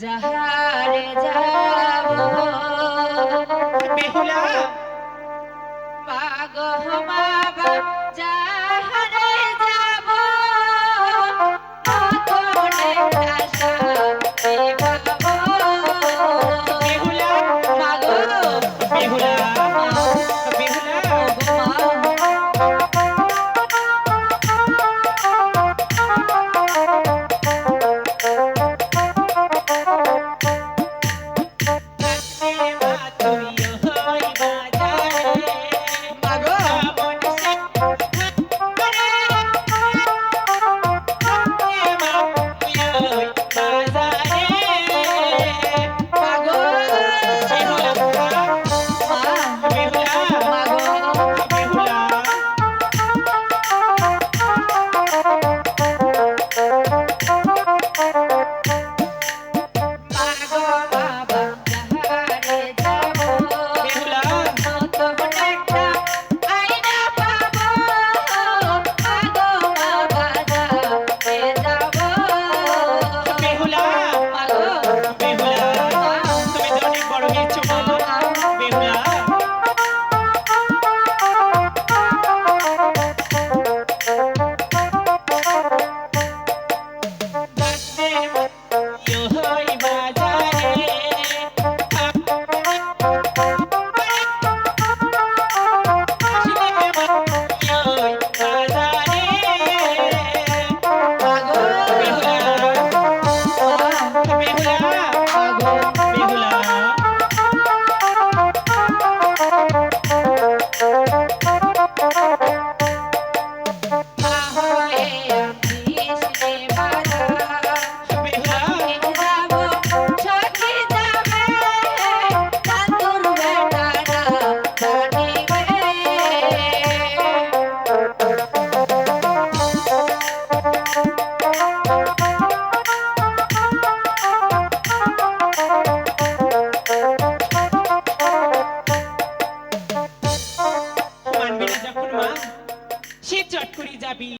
যাহারে যাব। বেহুলা। পাগহ কাঠুরি যাবি।